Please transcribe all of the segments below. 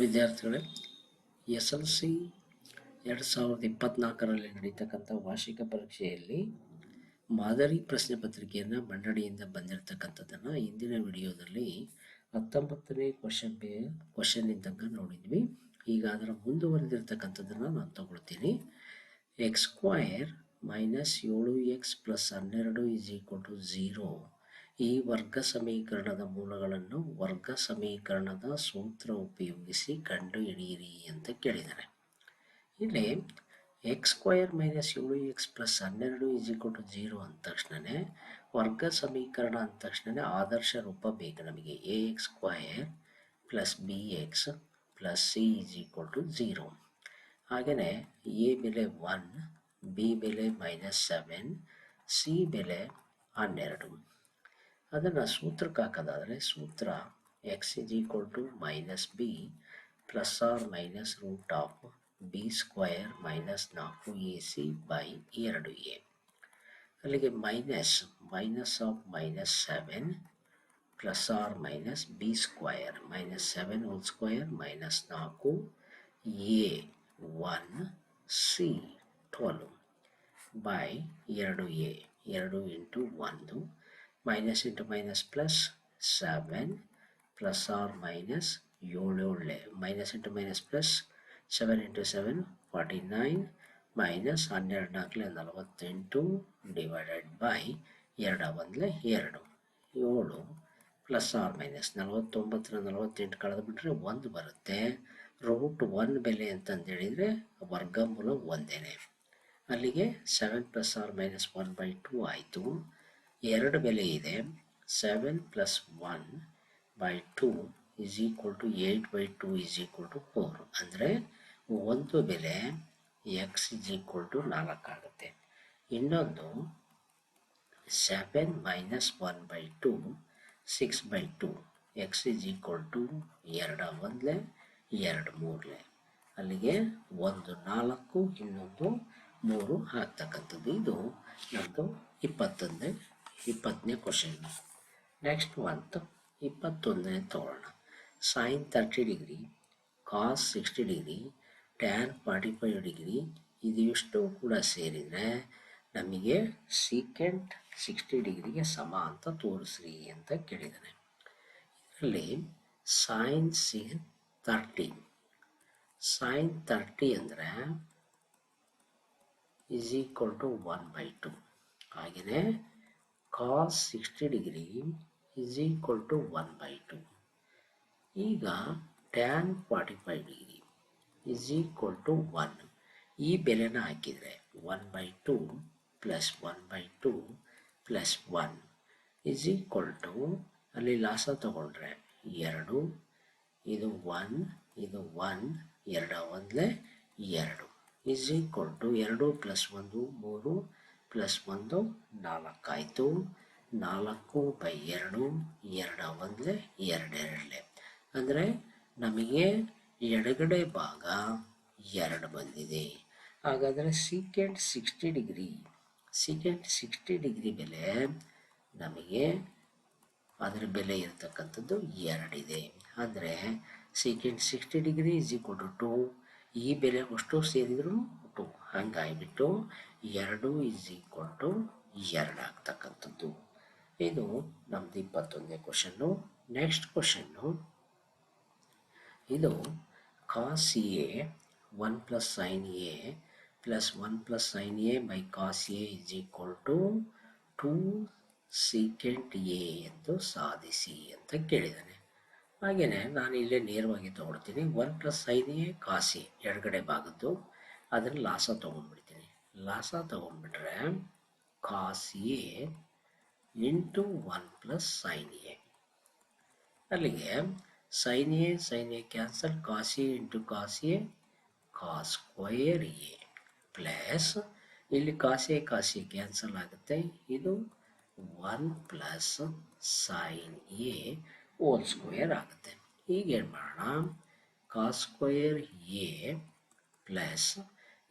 ವಿದ್ಯಾರ್ಥಿಗಳೇ S L C ಎರಡು ಸಾವಿರದ ಇಪ್ಪತ್ನಾಲ್ಕರಲ್ಲಿ ನಡೀತಕ್ಕಂಥ ವಾರ್ಷಿಕ ಪರೀಕ್ಷೆಯಲ್ಲಿ ಮಾದರಿ ಪ್ರಶ್ನೆ ಪತ್ರಿಕೆಯನ್ನು ಮಂಡಳಿಯಿಂದ ಬಂದಿರತಕ್ಕಂಥದ್ದನ್ನು ಇಂದಿನ ವಿಡಿಯೋದಲ್ಲಿ ಹತ್ತೊಂಬತ್ತನೇ ಕ್ವಶನ್ ಬೇ ಕ್ವಶನ್ ಇದ್ದಂಗೆ ನೋಡಿದ್ವಿ. ಈಗ ಅದರ ಮುಂದುವರೆದಿರ್ತಕ್ಕಂಥದ್ದನ್ನು ನಾನು ತಗೊಳ್ತೀನಿ. ಎಕ್ಸ್ ಸ್ಕ್ವಯರ್ ಮೈನಸ್ ಏಳು ಎಕ್ಸ್ ಪ್ಲಸ್ ಹನ್ನೆರಡು ಈಸ್ ಈಕ್ವಲ್ ಟು ಝೀರೋ. ಈ ವರ್ಗ ಸಮೀಕರಣದ ಮೂಲಗಳನ್ನು ವರ್ಗ ಸಮೀಕರಣದ ಸೂತ್ರ ಉಪಯೋಗಿಸಿ ಕಂಡುಹಿಡಿಯಿರಿ ಅಂತ ಕೇಳಿದ್ದಾರೆ. ಇಲ್ಲಿ ಎಕ್ಸ್ ಸ್ಕ್ವಯರ್ ಮೈನಸ್ ಏಳು ಎಕ್ಸ್ ಪ್ಲಸ್ ಹನ್ನೆರಡು ಈಸ್ ಈಕ್ವಲ್ ಟು ಜೀರೋ ಅಂದ ತಕ್ಷಣವೇ ವರ್ಗ ಸಮೀಕರಣ ಅಂದ ತಕ್ಷಣವೇ ಆದರ್ಶ ರೂಪ ಬೇಕು ನಮಗೆ. A X square plus B X plus C is equal to zero ಹಾಗೆಯೇ ಎ ಬೆಲೆ ಒನ್ ಬಿ ಬೆಲೆ ಮೈನಸ್ ಸೆವೆನ್ ಸಿ ಬೆಲೆ ಹನ್ನೆರಡು. ಅದನ್ನು ಸೂತ್ರಕ್ಕೆ ಹಾಕೋದಾದರೆ ಸೂತ್ರ X is equal to minus B plus or minus root of B square minus ನಾಲ್ಕು ಎ ಸಿ ಬೈ ಎರಡು ಎ ಅಲ್ಲಿಗೆ minus minus of minus seven plus or minus B square minus seven whole square minus ನಾಲ್ಕು A one C twelve by ಎರಡು A ಎರಡು into ಒಂದು minus into minus plus seven plus or minus ಏಳು ಏಳೆ minus into minus plus seven into seven forty nine minus ಹನ್ನೆರಡು ನಾಲ್ಕಲೆ ನಲವತ್ತೆಂಟು divided by ಎರಡ ಒಂದಲೆ ಎರಡು. ಏಳು ಪ್ಲಸ್ ಆರ್ ಮೈನಸ್ ನಲವತ್ತೊಂಬತ್ತರ ನಲವತ್ತೆಂಟು ಕಳೆದು ಬಿಟ್ಟರೆ ಒಂದು ಬರುತ್ತೆ. ರೂಟ್ ಒನ್ ಬೆಲೆ ಅಂತಂದೇಳಿದರೆ ವರ್ಗಮೂಲ ಒಂದೇನೆ. ಅಲ್ಲಿಗೆ seven plus or minus one by two ಆಯಿತು. ಎರಡು ಬೆಲೆ ಇದೆ. Seven plus one by two is equal to eight by two is equal to four ಅಂದರೆ ಒಂದು ಬೆಲೆ ಎಕ್ಸ್ ಇಸ್ ಈಕ್ವಲ್ ಟು ನಾಲ್ಕಾಗುತ್ತೆ ಇನ್ನೊಂದು seven minus one by two six by two X is equal to ಎರಡು ಒಂದ್ಲೆ, ಎರಡು ಮೂರಲೆ. ಅಲ್ಲಿಗೆ ಒಂದು ನಾಲ್ಕು, ಇನ್ನೊಂದು ಮೂರು ಆಗ್ತಕ್ಕಂಥದ್ದು. ಇದು ನಮ್ಮದು ಇಪ್ಪತ್ತೊಂದನೇ ಇಪ್ಪತ್ತನೇ ಕ್ವಶನ್ ನೆಕ್ಸ್ಟ್ ಮಂತ್ ಇಪ್ಪತ್ತೊಂದನೇ ತಗೊಳ್ಳೋಣ sine thirty degree cos sixty degree tan forty five degree ಇದಿಷ್ಟು ಕೂಡ ಸೇರಿದರೆ ನಮಗೆ ಸೀಕೆಂಟ್ ಸಿಕ್ಸ್ಟಿ ಡಿಗ್ರಿಗೆ ಸಮ ಅಂತ ತೋರಿಸ್ರಿ ಅಂತ ಕೇಳಿದ್ದಾನೆ. ಇದರಲ್ಲಿ sine C thirty sine thirty ಅಂದರೆ is equal to one by two ಹಾಗೆಯೇ cos sixty degree is equal to one by two ಈಗ tan forty five degree equal equal to one ಈ ಬೆಲೆನ ಹಾಕಿದರೆ one by two plus one by two plus one is equal to ಅಲ್ಲಿ ಲಾಸ ತಗೊಂಡ್ರೆ ಎರಡು, ಇದು ಒನ್ ಇದು ಒನ್ ಎರಡ ಒಂದಲೇ ಎರಡು. Is equal ಟು ಎರಡು ಪ್ಲಸ್ ಒಂದು, ಮೂರು ಪ್ಲಸ್ ಒಂದು ನಾಲ್ಕಾಯಿತು ನಾಲ್ಕು ಬೈ ಎರಡು, ಎರಡ ಒಂದಲೇ ಎರಡೆರಡಲೆ ಅಂದರೆ ನಮಗೆ ಎಡಗಡೆ ಭಾಗ ಎರಡು ಬಂದಿದೆ. ಹಾಗಾದರೆ secant sixty degree secant sixty degree ಬೆಲೆ ನಮಗೆ ಅದರ ಬೆಲೆ ಇರತಕ್ಕಂಥದ್ದು ಎರಡಿದೆ ಅಂದರೆ secant sixty degree equal to two ಈ ಬೆಲೆ ಅಷ್ಟು ಸೇರಿದ್ರು ಟು ಹಂಗಾಗಿಬಿಟ್ಟು ಎರಡು ಈಸ್ ಈಕ್ವಲ್ ಟು ಎರಡು ಆಗ್ತಕ್ಕಂಥದ್ದು. ಇದು ನಮ್ದು ಇಪ್ಪತ್ತೊಂದನೇ ಕ್ವಶನ್ನು ನೆಕ್ಸ್ಟ್ ಕ್ವಶನ್ನು ಇದು cos A one plus sine A plus one plus sine A by cos A is equal to two secant A ಎಂದು ಸಾಧಿಸಿ ಅಂತ ಕೇಳಿದ್ದಾನೆ ಹಾಗೆಯೇ ನಾನು ಇಲ್ಲೇ ನೇರವಾಗಿ ತೊಗೊಳ್ತೀನಿ. One plus sine A cos A ಎಡಗಡೆ ಭಾಗದ್ದು. ಅದನ್ನು ಲಾಸ ತೊಗೊಂಡ್ಬಿಡ್ತೀನಿ. ಲಾಸ ತಗೊಂಡ್ಬಿಟ್ರೆ cos A into one plus sine A. ಅಲ್ಲಿಗೆ sine A sine A cancel, cos A into cos A, cos square A plus ಇಲ್ಲಿ cos A cos A cancel ಆಗುತ್ತೆ. ಇದು one plus sine A whole square ಆಗುತ್ತೆ. ಈಗ ಏನು ಮಾಡೋಣ? Cos square A plus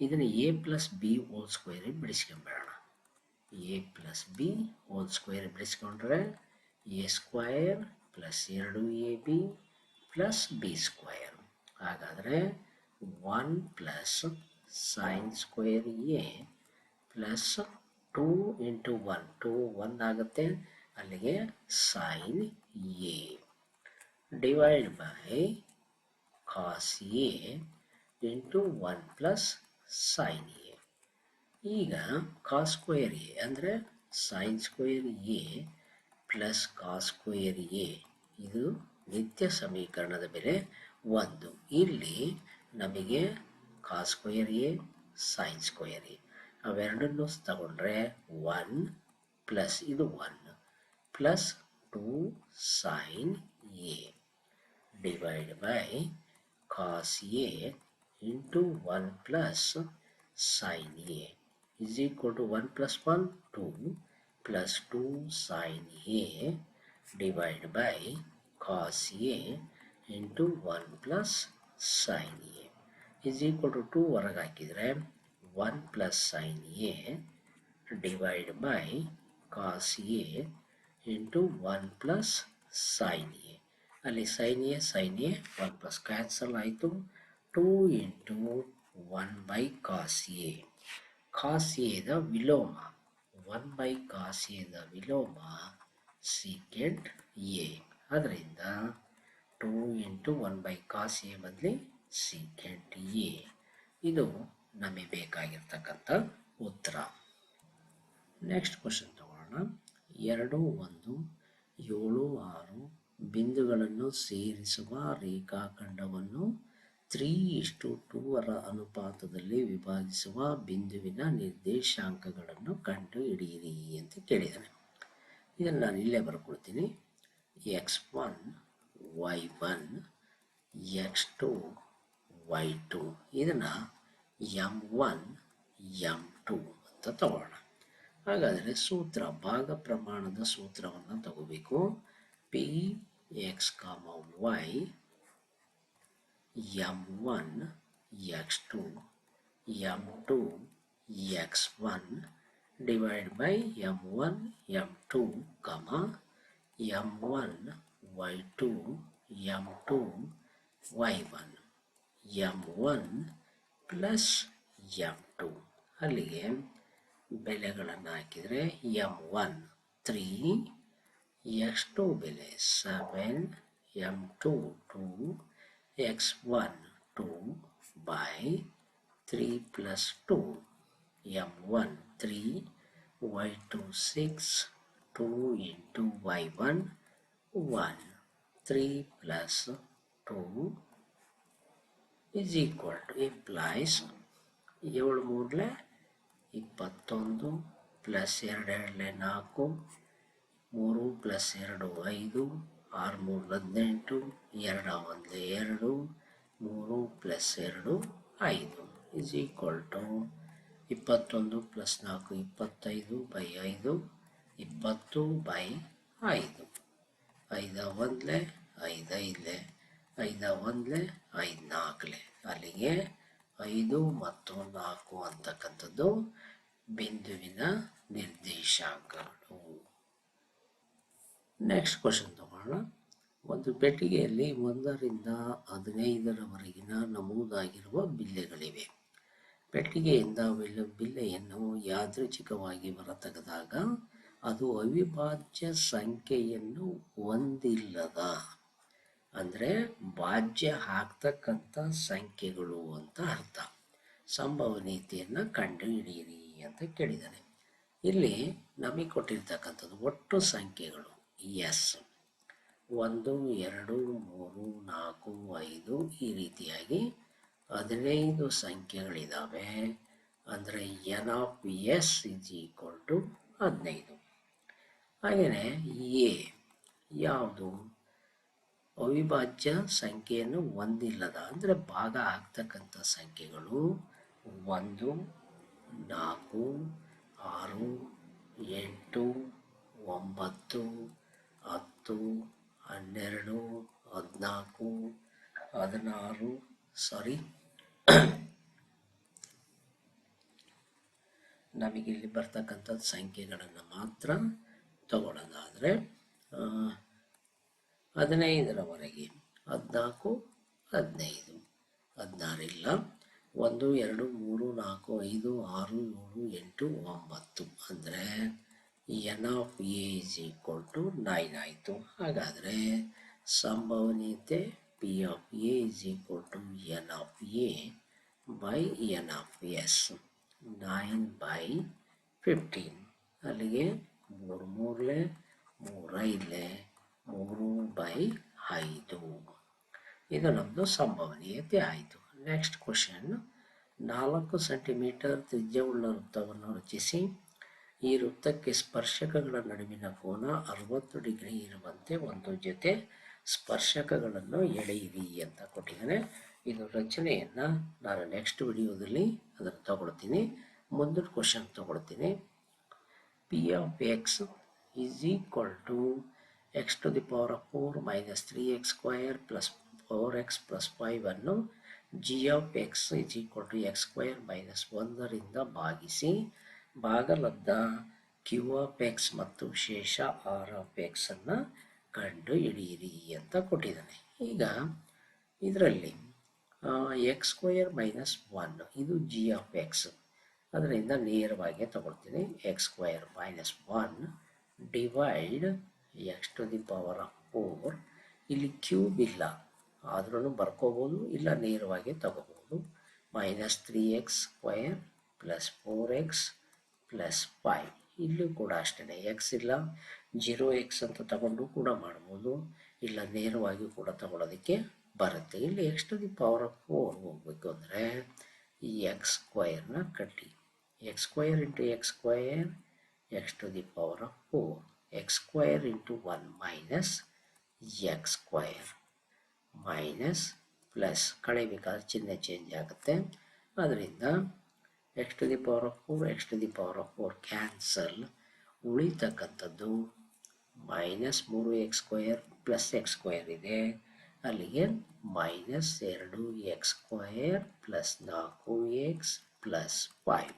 ಇದನ್ನು A plus B whole square ಬಿಡಿಸ್ಕೊಂಬೇಡೋಣ. A plus B whole square ಬಿಡಿಸ್ಕೊಂಡ್ರೆ A square plus ಎರಡು A B plus B square ಹಾಗಾದರೆ one plus sine square A plus two into one two one ಆಗುತ್ತೆ. ಅಲ್ಲಿಗೆ sine A divide by cos A into one plus sine A ಈಗ cos square A ಅಂದರೆ sine square A plus cos square A ಇದು ನಿತ್ಯ ಸಮೀಕರಣದ ಬೆಲೆ ಒಂದು. ಇಲ್ಲಿ ನಮಗೆ cos square A sine square A ಅವೆರಡನ್ನು ತಗೊಂಡ್ರೆ ಒನ್ ಪ್ಲಸ್ ಇದು one plus two sine A divide by cos A into one plus sine A is equal to 1 plus 1 2 plus 2 sin A divided by cos A into 1 plus sin A is equal to 2 ಹೊರಗೆ ಹಾಕಿದರೆ 1 plus sin A divided by cos A into 1 plus sin A ಅಲ್ಲಿ sin A sin A 1 plus cancel ಆಯಿತು 2 into 1 by cos A cos ಎದ ವಿಲೋಮ one by A ಎದ ವಿಲೋಮ secant A ಅದರಿಂದ two into one by cos ಬದಲಿ secant A ಇದು ನಮಗೆ ಬೇಕಾಗಿರ್ತಕ್ಕಂಥ ಉತ್ತರ. ನೆಕ್ಸ್ಟ್ ಕ್ವಶನ್ ತಗೊಳ್ಳೋಣ ಎರಡು, ಒಂದು, ಏಳು, ಆರು ಬಿಂದುಗಳನ್ನು ಸೇರಿಸುವ ರೇಖಾಖಂಡವನ್ನು ತ್ರೀ ಇಷ್ಟು ಟೂವರ ಅನುಪಾತದಲ್ಲಿ ವಿಭಾಗಿಸುವ ಬಿಂದುವಿನ ನಿರ್ದೇಶಾಂಕಗಳನ್ನು ಕಂಡು ಹಿಡಿಯಿರಿ ಅಂತ ಕೇಳಿದ್ದಾನೆ ಇದನ್ನು ನಾನು ಇಲ್ಲೇ ಬರ್ಕೊಳ್ತೀನಿ x one, y one, x two, y two. ಇದನ್ನು ಎಂ ಒನ್, ಎಂ ಟು ಅಂತ ತಗೊಳ್ಳೋಣ ಹಾಗಾದರೆ ಸೂತ್ರ, ಭಾಗ ಪ್ರಮಾಣದ ಸೂತ್ರವನ್ನು ತಗೋಬೇಕು. P, x, comma, y m1 x2 m2 x1 divided by m1 m2 comma m1 y2 m2 y1 m1 plus m two. ಅಲ್ಲಿಗೆ ಬೆಲೆಗಳನ್ನು ಹಾಕಿದರೆ m one three, x two ಬೆಲೆ seven, m two two x1 2 by 3 plus 2 m1 3 y2 6 2 into y1 1 3 plus 2 is equal to, implies ಏಳು ಮೂರಲೆ ಇಪ್ಪತ್ತೊಂದು plus ಎರಡೆರಡಲೆ ನಾಲ್ಕು, ಮೂರು plus ಎರಡು ಐದು, ಆರು ಮೂರು ಹದಿನೆಂಟು. ಎರಡು ಒಂದು ಎರಡು ಮೂರು, ಪ್ಲಸ್ ಎರಡು, ಐದು. ಇಸ್ ಈಕ್ವಲ್ ಟು ಇಪ್ಪತ್ತೊಂದು ಪ್ಲಸ್ ನಾಲ್ಕು, ಇಪ್ಪತ್ತೈದು ಬೈ ಐದು, ಇಪ್ಪತ್ತು ಬೈ ಐದು. ಐದ ಒಂದ್ಲೆ, ಐದು ಐದಲೇ ಐದ ಒಂದ್ಲೆ, ಐದು ನಾಲ್ಕಲೆ. ಅಲ್ಲಿಗೆ ಐದು ಮತ್ತು ನಾಲ್ಕು ಅಂತಕ್ಕಂಥದ್ದು ಬಿಂದುವಿನ ನಿರ್ದೇಶಾಂಕಗಳು. ನೆಕ್ಸ್ಟ್ ಕ್ವಶನ್ ತಗೊಳ್ಳೋಣ. ಒಂದು ಪೆಟ್ಟಿಗೆಯಲ್ಲಿ ಒಂದರಿಂದ ಹದಿನೈದರವರೆಗಿನ ನಮೂದಾಗಿರುವ ಬಿಲ್ಲೆಗಳಿವೆ. ಪೆಟ್ಟಿಗೆಯಿಂದ ಬಿಲ್ಲೆ ಬಿಲ್ಲೆಯನ್ನು ಯಾದೃಚ್ಛಿಕವಾಗಿ ಹೊರತೆಗೆದಾಗ ಅದು ಅವಿಭಾಜ್ಯ ಸಂಖ್ಯೆಯನ್ನು ಹೊಂದಿಲ್ಲದ, ಅಂದರೆ ಭಾಜ್ಯ ಹಾಕ್ತಕ್ಕಂಥ ಸಂಖ್ಯೆಗಳು ಅಂತ ಅರ್ಥ. ಸಂಭವನೀಯತೆಯನ್ನು ಕಂಡುಹಿಡಿಯಿರಿ ಅಂತ ಕೇಳಿದ್ದಾನೆ. ಇಲ್ಲಿ ನಮಗೆ ಕೊಟ್ಟಿರ್ತಕ್ಕಂಥದ್ದು ಒಟ್ಟು ಸಂಖ್ಯೆಗಳು, ಎಸ್. ಒಂದು, ಎರಡು, ಮೂರು, ನಾಲ್ಕು, ಐದು ಈ ರೀತಿಯಾಗಿ ಹದಿನೈದು ಸಂಖ್ಯೆಗಳಿದ್ದಾವೆ ಅಂದರೆ n of S is equal to ಹದಿನೈದು. ಹಾಗೆಯೇ ಎ ಯಾವುದು? ಅವಿಭಾಜ್ಯ ಸಂಖ್ಯೆಯನ್ನು ಹೊಂದಿಲ್ಲದ ಅಂದರೆ ಭಾಗ ಆಗ್ತಕ್ಕಂಥ ಸಂಖ್ಯೆಗಳು ಒಂದು, ನಾಲ್ಕು, ಆರು, ಎಂಟು, ಒಂಬತ್ತು, ಹತ್ತು ಹನ್ನೆರಡು, ಹದಿನಾಲ್ಕು, ಹದಿನಾರು ಸಾರಿ ನಮಗಿಲ್ಲಿ ಬರ್ತಕ್ಕಂಥ ಸಂಖ್ಯೆಗಳನ್ನು ಮಾತ್ರ ತಗೊಳ್ಳೋದಾದರೆ ಹದಿನೈದರವರೆಗೆ. ಹದಿನಾಲ್ಕು, ಹದಿನೈದು. ಹದಿನಾರಿಲ್ಲ ಒಂದು, ಎರಡು, ಮೂರು, ನಾಲ್ಕು, ಐದು, ಆರು, ಏಳು, ಎಂಟು, ಒಂಬತ್ತು. ಅಂದರೆ n of A is equal to nine ಆಯಿತು. ಹಾಗಾದರೆ ಸಂಭವನೀಯತೆ P of A is equal to n of A by n of S nine by fifteen ಅಲ್ಲಿಗೆ ಮೂರು ಮೂರಲೆ ಮೂರೈದಲೆ ಮೂರು ಬೈ ಐದು. ಇದು ನಮ್ಮದು ಸಂಭವನೀಯತೆ ಆಯಿತು. ನೆಕ್ಸ್ಟ್ ಕ್ವಶನ್ ನಾಲ್ಕು ಸೆಂಟಿಮೀಟರ್ ತ್ರಿಜ್ಯವುಳ್ಳ ವೃತ್ತವನ್ನು ರಚಿಸಿ. ಈ ವೃತ್ತಕ್ಕೆ ಸ್ಪರ್ಶಕಗಳ ನಡುವಿನ ಕೋನ ಅರವತ್ತು ಡಿಗ್ರಿ ಇರುವಂತೆ ಒಂದು ಜೊತೆ ಸ್ಪರ್ಶಕಗಳನ್ನು ಎಳೆಯಿರಿ ಅಂತ ಕೊಟ್ಟಿದ್ದಾನೆ. ಇದು ರಚನೆಯನ್ನು ನಾನು ನೆಕ್ಸ್ಟ್ ವಿಡಿಯೋದಲ್ಲಿ ಅದನ್ನು ತಗೊಳ್ತೀನಿ. ಮುಂದಿನ ಕ್ವಶನ್ ತಗೊಳ್ತೀನಿ. P of x is equal to x to the power of four minus three x square plus four x plus five ಅನ್ನು g of x is equal to x square minus ಒಂದರಿಂದ ಭಾಗಿಸಿ ಭಾಗಲಬ್ಧ Q of X ಮತ್ತು ಶೇಷ R of ಎಕ್ಸನ್ನು ಕಂಡು ಹಿಡಿಯಿರಿ ಅಂತ ಕೊಟ್ಟಿದ್ದಾನೆ. ಈಗ ಇದರಲ್ಲಿ ಎಕ್ಸ್ ಸ್ಕ್ವಯರ್ ಮೈನಸ್ ಒನ್, ಇದು ಜಿ ಆಫ್ ಎಕ್ಸ್. ಅದರಿಂದ ನೇರವಾಗಿ ತಗೊಳ್ತೀನಿ. X square minus one divide x to the power of four. ಇಲ್ಲಿ ಕ್ಯೂಬ್ ಇಲ್ಲ. ಆದ್ರೂ ಬರ್ಕೋಬೋದು, ಇಲ್ಲ ನೇರವಾಗಿ ತಗೋಬೋದು. Minus three x square plus four x plus five ಇಲ್ಲೂ ಕೂಡ ಅಷ್ಟೇ ಎಕ್ಸ್ ಇಲ್ಲ ಜೀರೋ ಎಕ್ಸ್ ಅಂತ ತಗೊಂಡು ಕೂಡ ಮಾಡ್ಬೋದು. ಇಲ್ಲ, ನೇರವಾಗಿ ಕೂಡ ತಗೊಳ್ಳೋದಕ್ಕೆ ಬರುತ್ತೆ. ಇಲ್ಲಿ x to the power of four ಹೋಗ್ಬೇಕು ಅಂದರೆ ಈ ಎಕ್ಸ್ ಸ್ಕ್ವಯರ್ನ ಕಟ್ಟಿ. X square into x square x to the power of four x square into one minus x square minus plus ಕಳಿಬೇಕಾದ್ರೆ ಚಿಹ್ನೆ ಚೇಂಜ್ ಆಗುತ್ತೆ. ಅದರಿಂದ x to the power of four x to the power of four cancel ಉಳಿತಕ್ಕಂಥದ್ದು minus ಮೂರು x square plus x square ಇದೆ. ಅಲ್ಲಿಗೆ minus ಎರಡು X square plus ನಾಲ್ಕು X plus five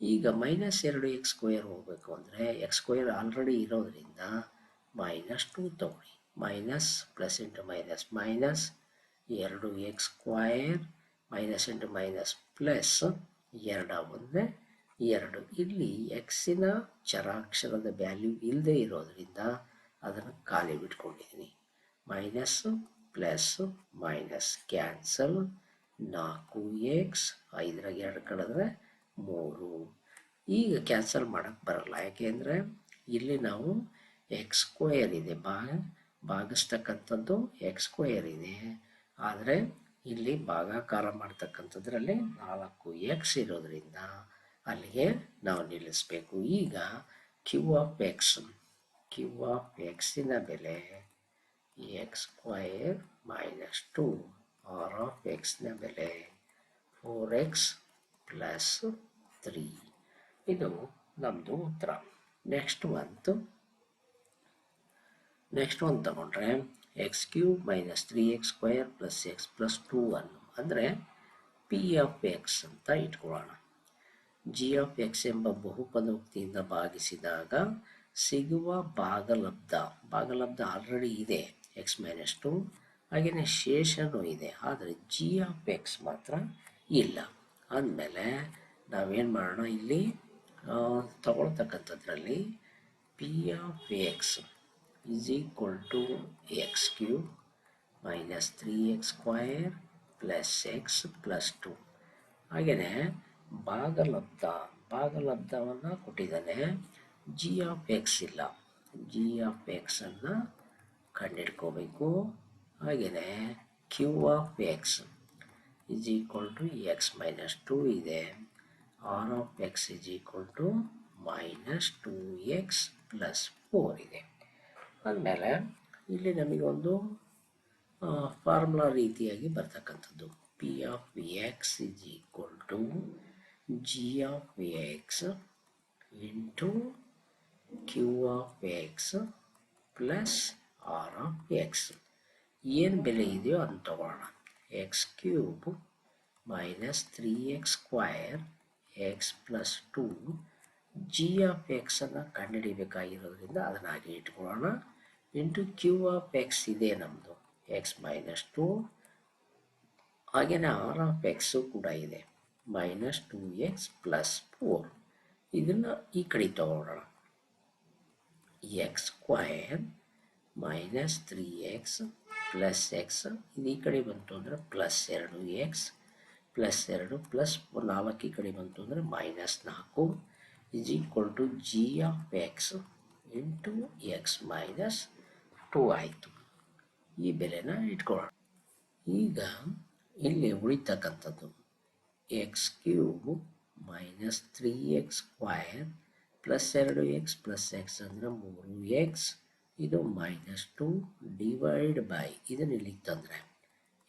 ಈಗ minus ಎರಡು ಎಕ್ಸ್ ಸ್ಕ್ವಯರ್ ಹೋಗಬೇಕು ಅಂದರೆ ಎಕ್ಸ್ ಸ್ಕ್ವಯರ್ ಆಲ್ರೆಡಿ ಇರೋದ್ರಿಂದ ಮೈನಸ್ ಟು ತಗೊಳ್ಳಿ. Minus plus into minus minus ಎರಡು x square minus into minus plus ಎರಡ ಒಂದೇ. ಎರಡು. ಇಲ್ಲಿ ಎಕ್ಸಿನ ಚರಾಕ್ಷರದ ವ್ಯಾಲ್ಯೂ ಇಲ್ಲದೆ ಇರೋದ್ರಿಂದ ಅದನ್ನು ಖಾಲಿ ಬಿಟ್ಕೊಂಡಿದ್ದೀನಿ ಮೈನಸ್ ಪ್ಲಸ್ ಮೈನಸ್ ಕ್ಯಾನ್ಸಲ್ ನಾಲ್ಕು ಎಕ್ಸ್ ಐದರಾಗ ಎರಡು ಕಳೆದ್ರೆ ಮೂರು. ಈಗ ಕ್ಯಾನ್ಸಲ್ ಮಾಡೋಕ್ಕೆ ಬರಲ್ಲ. ಯಾಕೆಂದರೆ ಇಲ್ಲಿ ನಾವು ಎಕ್ಸ್ ಸ್ಕ್ವೇರ್ ಇದೆ. ಬಾ ಭಾಗಿಸ್ತಕ್ಕಂಥದ್ದು ಎಕ್ಸ್ ಸ್ಕ್ವೇರ್ ಇದೆ. ಆದರೆ ಇಲ್ಲಿ ಭಾಗಾಕಾರ ಮಾಡ್ತಕ್ಕಂಥದ್ರಲ್ಲಿ ನಾಲ್ಕು ಎಕ್ಸ್ ಇರೋದ್ರಿಂದ ಅಲ್ಲಿಗೆ ನಾವು ನಿಲ್ಲಿಸ್ಬೇಕು. ಈಗ q of x q of ಎಕ್ಸಿನ ಬೆಲೆ x square minus two r of ಎಕ್ಸ್ನ ಬೆಲೆ ಫೋರ್ ಎಕ್ಸ್ ಪ್ಲಸ್ ತ್ರೀ ಇದು ನಮ್ಮದು ಉತ್ತರ. ನೆಕ್ಸ್ಟ್ ಒಂದು ನೆಕ್ಸ್ಟ್ ಒಂದು ತಗೊಂಡ್ರೆ x cube minus three x square plus x plus two one ಅಂದರೆ ಪಿ ಆಫ್ ಎಕ್ಸ್ ಅಂತ ಇಟ್ಕೊಳ್ಳೋಣ. ಜಿ ಆಫ್ ಎಕ್ಸ್ ಎಂಬ ಬಹುಪದೋಕ್ತಿಯಿಂದ ಭಾಗಿಸಿದಾಗ ಸಿಗುವ ಭಾಗಲಬ್ಧ ಭಾಗಲಬ್ಧ ಆಲ್ರೆಡಿ ಇದೆ ಎಕ್ಸ್ ಮೈನಸ್ ಟು ಹಾಗೆಯೇ ಶೇಷನೂ ಇದೆ, ಆದರೆ ಜಿ ಆಫ್ ಎಕ್ಸ್ ಮಾತ್ರ ಇಲ್ಲ. ಅಂದಮೇಲೆ ನಾವೇನು ಮಾಡೋಣ ಇಲ್ಲಿ? ತಗೊಳ್ತಕ್ಕಂಥದ್ರಲ್ಲಿ P of x is equal to x cube minus 3x square plus x plus 2 ಹಾಗೆಯೇ ಭಾಗಲಬ್ಧ, ಭಾಗಲಬ್ಧವನ್ನು ಕೊಟ್ಟಿದ್ದಾನೆ. ಜಿ ಆಫ್ ಎಕ್ಸ್ ಇಲ್ಲ. ಜಿ ಆಫ್ ಎಕ್ಸನ್ನು ಕಂಡಿಡ್ಕೋಬೇಕು ಹಾಗೆಯೇ q of x is equal to x minus two ಇದೆ. R of x is equal to minus two x plus four ಇದೆ. ಆದಮೇಲೆ ಇಲ್ಲಿ ನಮಗೊಂದು ಫಾರ್ಮುಲಾ ರೀತಿಯಾಗಿ ಬರ್ತಕ್ಕಂಥದ್ದು. P of x is equal to g of x into q of x plus r of x ಏನು ಬೆಲೆ ಇದೆಯೋ ಅದನ್ನು ತಗೊಳ್ಳೋಣ x cube minus three x square x plus two g of ಎಕ್ಸನ್ನು ಕಂಡುಹಿಡಿಬೇಕಾಗಿರೋದ್ರಿಂದ ಅದನ್ನು ಹಾಗೆ ಇಟ್ಕೊಳ್ಳೋಣ. ಇಂಟು ಕ್ಯೂ ಆಫ್ ಎಕ್ಸ್ ಇದೆ ನಮ್ಮದು ಎಕ್ಸ್ ಮೈನಸ್ ಟು. ಹಾಗೆಯೇ ಆರ್ ಆಫ್ ಎಕ್ಸು ಕೂಡ ಇದೆ. Minus two x plus four. ಇದನ್ನು ಈ ಕಡೆ ತಗೊಳ್ಳೋಣ. X square minus three x plus x. ಇದು ಈ ಕಡೆ ಬಂತು ಅಂದರೆ ಪ್ಲಸ್ ಎರಡು ಎಕ್ಸ್. ಪ್ಲಸ್ ಎರಡು ಪ್ಲಸ್ ನಾಲ್ಕು ಈ ಕಡೆ ಬಂತು ಅಂದರೆ ಮೈನಸ್ ನಾಲ್ಕು. Is equal to g of x into x minus two ಆಯಿತು. ಈ ಬೆಲೆನ ಇಟ್ಕೊಳ್ಳೋಣ. ಈಗ ಇಲ್ಲಿ ಉಳಿತಕ್ಕಂಥದ್ದು x cube minus three x square plus ಎರಡು ಎಕ್ಸ್ ಪ್ಲಸ್ ಎಕ್ಸ್ ಅಂದರೆ ಮೂರು ಎಕ್ಸ್ ಇದು ಮೈನಸ್ ಟು ಡಿವೈಡ್ ಬೈ ಇದನ್ನು ಇಲ್ಲಿಗೆ ತಂದರೆ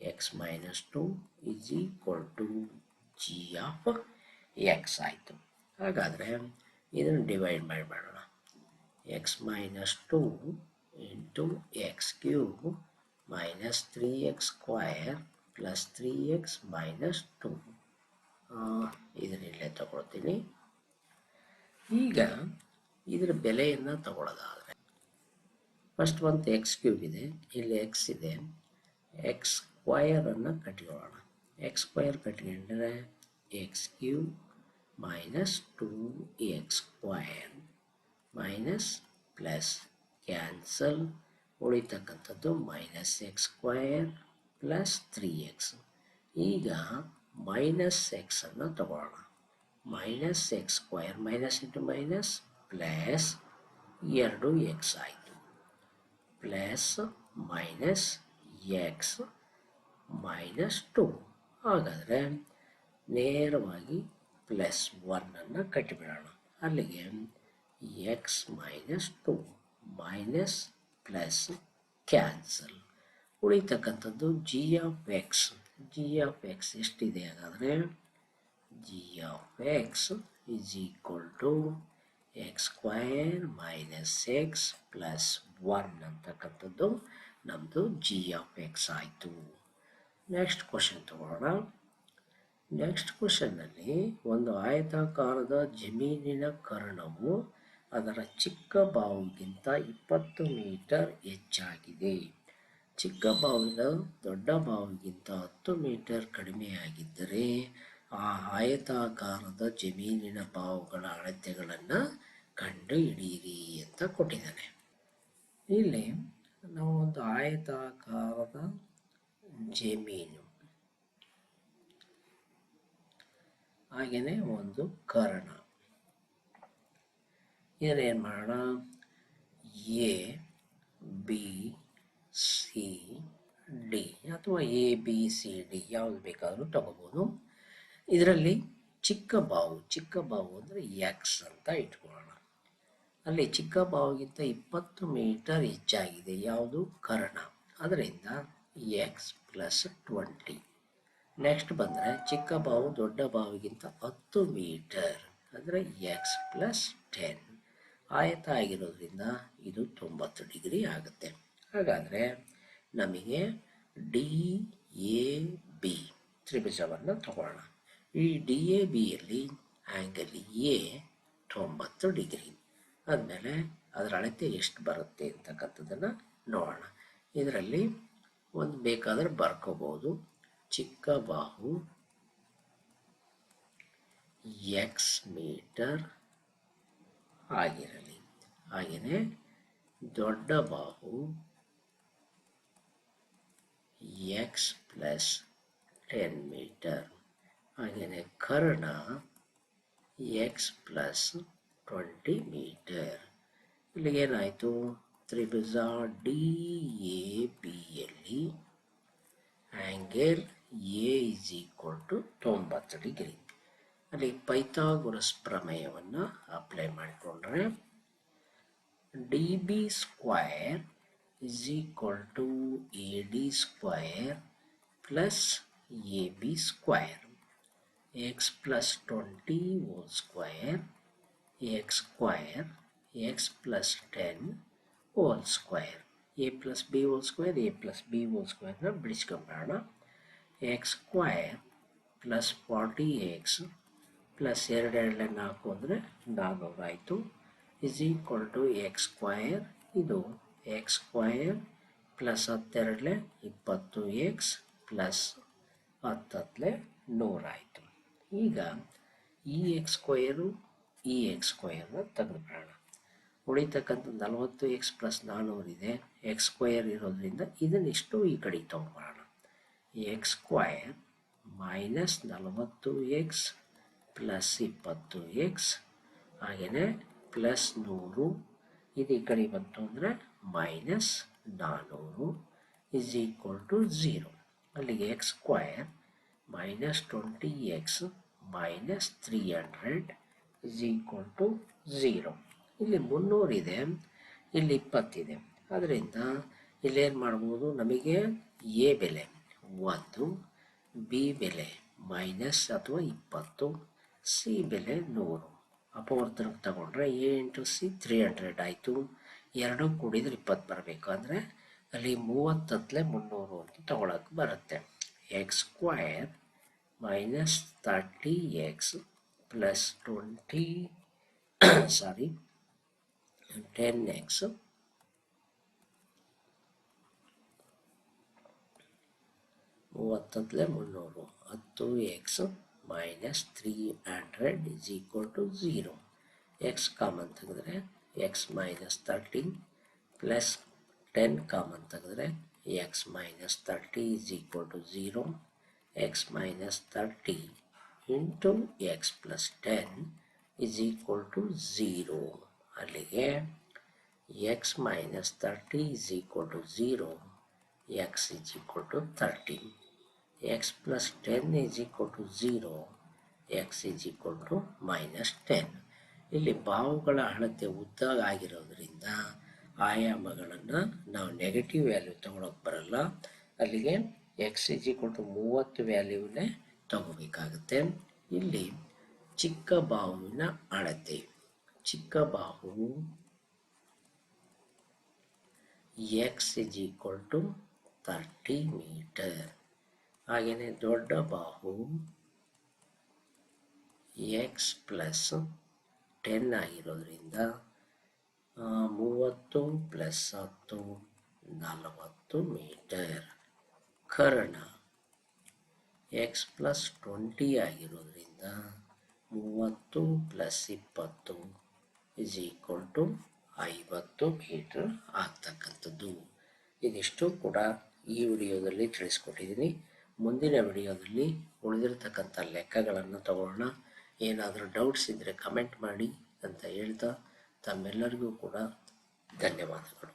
x minus two is equal to g of x ಆಯಿತು. ಹಾಗಾದರೆ ಇದನ್ನು ಡಿವೈಡ್ ಮಾಡಿಬಿಡೋಣ. X minus two into x cube minus three square square plus three x minus two ಇದನ್ನಿಲ್ಲೇ ತಗೊಳ್ತೀನಿ. ಈಗ ಇದರ ಬೆಲೆಯನ್ನು ತಗೊಳ್ಳೋದಾದರೆ ಫಸ್ಟ್ ಒಂದು ಎಕ್ಸ್ ಕ್ಯೂಬ್ ಇದೆ, ಇಲ್ಲಿ ಎಕ್ಸ್ ಇದೆ. ಎಕ್ಸ್ ಸ್ಕ್ವಯರನ್ನು ಕಟ್ಕೊಳ್ಳೋಣ. X square ಕಟ್ಕೊಂಡ್ರೆ x cube minus two x square minus plus cancel ಉಳಿತಕ್ಕಂಥದ್ದು minus x square plus three x. ಈಗ ಮೈನಸ್ ಎಕ್ಸನ್ನು ತಗೊಳ್ಳೋಣ. Minus x square minus into minus plus ಎರಡು ಎಕ್ಸ್ ಆಯಿತು. Plus minus x minus two. ಹಾಗಾದರೆ ನೇರವಾಗಿ plus ಒನ್ನನ್ನು ಕಟ್ಟಿಬಿಡೋಣ. ಅಲ್ಲಿಗೆ x minus two. Minus plus cancel. ಉಳಿತಕ್ಕಂಥದ್ದು g of x g of x ಎಷ್ಟಿದೆ ಹಾಗಾದರೆ? G of x is equal to x square minus x plus one ಅಂತಕ್ಕಂಥದ್ದು ನಮ್ಮದು ಜಿ ಆಫ್ ಎಕ್ಸ್ ಆಯಿತು. ನೆಕ್ಸ್ಟ್ ಕ್ವಶನ್ ತಗೊಳ್ಳೋಣ ನೆಕ್ಸ್ಟ್ ಕ್ವಶನ್ನಲ್ಲಿ ಒಂದು ಆಯತಾಕಾರದ ಜಮೀನಿನ ಕರ್ಣವು ಅದರ ಚಿಕ್ಕ ಬಾವಿಗಿಂತ ಇಪ್ಪತ್ತು ಮೀಟರ್ ಹೆಚ್ಚಾಗಿದೆ. ಚಿಕ್ಕ ಬಾವಿನ ದೊಡ್ಡ ಬಾವಿಗಿಂತ ಹತ್ತು ಮೀಟರ್ ಕಡಿಮೆಯಾಗಿದ್ದರೆ ಆ ಆಯತಾಕಾರದ ಜಮೀನಿನ ಬಾವುಗಳ ಅಳತೆಗಳನ್ನು ಕಂಡು ಹಿಡಿಯಿರಿ ಅಂತ ಕೊಟ್ಟಿದ್ದಾನೆ. ಇಲ್ಲಿ ನಾವು ಒಂದು ಆಯತಾಕಾರದ ಜಮೀನು, ಹಾಗೆಯೇ ಒಂದು ಕರ್ಣ. ಇದನ್ನೇನು ಮಾಡೋಣ? ಎ, ಬಿ, ಸಿ, ಡಿ ಅಥವಾ ಎ, ಬಿ, ಸಿ, ಡಿ ಯಾವುದು ಬೇಕಾದರೂ ತಗೋಬೋದು. ಇದರಲ್ಲಿ ಚಿಕ್ಕ ಬಾವು ಚಿಕ್ಕ ಬಾವು ಅಂದರೆ ಎಕ್ಸ್ ಅಂತ ಇಟ್ಕೊಳ್ಳೋಣ. ಅಲ್ಲಿ ಚಿಕ್ಕ ಬಾವುಗಿಂತ ಇಪ್ಪತ್ತು ಮೀಟರ್ ಹೆಚ್ಚಾಗಿದೆ. ಯಾವುದು? ಕರ್ಣ. ಅದರಿಂದ ಎಕ್ಸ್ ಪ್ಲಸ್ ಟ್ವೆಂಟಿ ನೆಕ್ಸ್ಟ್ ಬಂದರೆ ಚಿಕ್ಕ ಬಾವು ದೊಡ್ಡ ಬಾವಿಗಿಂತ ಹತ್ತು ಮೀಟರ್ ಅಂದರೆ ಎಕ್ಸ್ ಪ್ಲಸ್ ಟೆನ್ ಆಯತ ಆಗಿರೋದ್ರಿಂದ ಇದು ತೊಂಬತ್ತು ಡಿಗ್ರಿ ಆಗುತ್ತೆ. ಹಾಗಾದರೆ ನಮಗೆ ಡಿ ಎ ಬಿ ತ್ರಿಭುಜವನ್ನು ತಗೊಳ್ಳೋಣ. ಈ ಡಿ ಎ ಬಿಯಲ್ಲಿ ಆ್ಯಂಗಲ್ ಎ ತೊಂಬತ್ತು ಡಿಗ್ರಿ. ಆದಮೇಲೆ ಅದರ ಅಳತೆ ಎಷ್ಟು ಬರುತ್ತೆ ಅಂತಕ್ಕಂಥದ್ದನ್ನು ನೋಡೋಣ. ಇದರಲ್ಲಿ ಒಂದು ಬೇಕಾದರೆ ಬರ್ಕೋಬೋದು. ಚಿಕ್ಕ ಬಾಹು ಎಕ್ಸ್ ಮೀಟರ್ ಆಗಿರಲಿ. ಹಾಗೆಯೇ ದೊಡ್ಡ ಬಾಹು ಎಕ್ಸ್ ಪ್ಲಸ್ ಟೆನ್ ಮೀಟರ್ ಹಾಗೆಯೇ ಕರ್ಣ ಎಕ್ಸ್ ಪ್ಲಸ್ ಟ್ವೆಂಟಿ ಮೀಟರ್ ಇಲ್ಲಿಗೇನಾಯಿತು ತ್ರಿಭುಜ D A ಬಿಯಲ್ಲಿ angle A is equal to ತೊಂಬತ್ತು ಡಿಗ್ರಿ. ಅಲ್ಲಿ ಪೈಥಾಗೊರಸ್ ಪ್ರಮೇಯವನ್ನು ಅಪ್ಲೈ ಮಾಡಿಕೊಂಡ್ರೆ D B square is equal to A D square plus A B square x plus twenty whole square x square x plus ten whole square A plus B whole square A plus B whole ಸ್ಕ್ವೇರ್ನ ಬಿಡಿಸ್ಕೊಂಬೇಡ x square plus forty x plus ಎರಡು ಎರಡಲೆ ನಾಲ್ಕು ಅಂದರೆ ನಾನ್ನೂರು ಆಯಿತು? Is equal to x square ಇದು x square plus ಹತ್ತೆರಡಲೆ ಇಪ್ಪತ್ತು x plus ಹತ್ತತ್ಲೆ ನೂರಾಯಿತು ಈಗ ಇ ಎಕ್ಸ್ ಸ್ಕ್ವಯರು ಇ ಎಕ್ಸ್ ಸ್ಕ್ವಯರ್ನ ತೆಗೆದುಬಿಡೋಣ ಉಳಿತಕ್ಕಂಥ ನಲವತ್ತು ಎಕ್ಸ್ ಪ್ಲಸ್ ನಾನ್ನೂರಿದೆ ಎಕ್ಸ್ ಸ್ಕ್ವಯರ್ ಇರೋದ್ರಿಂದ ಇದನ್ನಿಷ್ಟು ಈ ಕಡೆ ತೊಗೊಂಬರೋಣ ಎಕ್ಸ್ ಸ್ಕ್ವಯರ್ ಮೈನಸ್ ನಲವತ್ತು ಎಕ್ಸ್ ಪ್ಲಸ್ ಇಪ್ಪತ್ತು ಎಕ್ಸ್ ಹಾಗೆಯೇ ಪ್ಲಸ್ ನೂರು, ಇದು ಈ ಕಡೆ ಬಂತು ಅಂದರೆ ಮೈನಸ್ ನಾನ್ನೂರು ಇಸ್ ಈಕ್ವಲ್ ಟು ಝೀರೋ ಅಲ್ಲಿಗೆ x square minus twenty x minus three hundred is equal to zero ಇಲ್ಲಿ ಮುನ್ನೂರಿದೆ ಇಲ್ಲಿ ಇಪ್ಪತ್ತಿದೆ. ಅದರಿಂದ ಇಲ್ಲೇನು ಮಾಡ್ಬೋದು? ನಮಗೆ ಎ ಬೆಲೆ, ಒಂದು ಬಿ ಬೆಲೆ ಮೈನಸ್ ಅಥವಾ ಇಪ್ಪತ್ತು ಸಿ ಬೆಲೆ ನೂರು. ಅಪವರ್ತನಕ್ಕೆ ತಗೊಂಡ್ರೆ A into C three hundred ಆಯಿತು. ಎರಡೂ ಕೂಡಿದ್ರೆ ಇಪ್ಪತ್ತು ಬರಬೇಕು. ಅಂದರೆ ಅಲ್ಲಿ ಮೂವತ್ತತ್ತಲೆ ಮುನ್ನೂರು ಅಂತ ತಗೊಳಕ್ಕೆ ಬರುತ್ತೆ. X square minus thirty x plus twenty, sorry, ten x. ಮೂವತ್ತತ್ತಲೆ ಮುನ್ನೂರು. ಹತ್ತು x minus three hundred is equal to zero. X common ತೆಗೆದ್ರೆ x minus thirteen plus ten common ತೆಗೆದ್ರೆ x minus thirty is equal to zero. X minus thirty into x plus ten is equal to zero. ಅಲ್ಲಿಗೆ x minus thirty is equal to zero. X is equal to thirteen. X plus ten is equal to zero x is equal to minus ten ಇಲ್ಲಿ ಬಾವುಗಳ ಅಳತೆ ಉದ್ದ ಆಗಿರೋದ್ರಿಂದ ಆಯಾಮಗಳನ್ನು ನಾವು negative value ತೊಗೊಳಕ್ಕೆ ಬರಲ್ಲ. ಅಲ್ಲಿಗೆ ಎಕ್ಸ್ ಈಸ್ ಈಕ್ವಲ್ ಟು ಮೂವತ್ತು ವ್ಯಾಲ್ಯೂನೇ ತಗೋಬೇಕಾಗುತ್ತೆ. ಇಲ್ಲಿ ಚಿಕ್ಕ ಬಾಹುವಿನ ಅಳತೆ. ಚಿಕ್ಕ ಬಾಹು x is equal to thirty metre ಹಾಗೆಯೇ ದೊಡ್ಡ ಬಾಹು ಎಕ್ಸ್ ಪ್ಲಸ್ ಟೆನ್ ಆಗಿರೋದ್ರಿಂದ ಮೂವತ್ತು ಪ್ಲಸ್ ಹತ್ತು, ನಲವತ್ತು ಮೀಟರ್ ಕರ್ಣ. ಎಕ್ಸ್ ಪ್ಲಸ್ ಟ್ವೆಂಟಿ ಆಗಿರೋದ್ರಿಂದ ಮೂವತ್ತು ಪ್ಲಸ್ ಇಪ್ಪತ್ತು ಇಸ್ ಈಕ್ವಲ್ ಟು ಐವತ್ತು ಮೀಟರ್ ಆಗ್ತಕ್ಕಂಥದ್ದು. ಇದಿಷ್ಟು ಕೂಡ ಈ ವಿಡಿಯೋದಲ್ಲಿ ತಿಳಿಸ್ಕೊಟ್ಟಿದ್ದೀನಿ. ಮುಂದಿನ ವಿಡಿಯೋದಲ್ಲಿ ಉಳಿದಿರ್ತಕ್ಕಂಥ ಲೆಕ್ಕಗಳನ್ನು ತಗೊಳ್ಳೋಣ ಏನಾದರೂ ಡೌಟ್ಸ್ ಇದ್ದರೆ ಕಮೆಂಟ್ ಮಾಡಿ ಅಂತ ಹೇಳ್ತಾ, ತಮ್ಮೆಲ್ಲರಿಗೂ ಕೂಡ ಧನ್ಯವಾದಗಳು.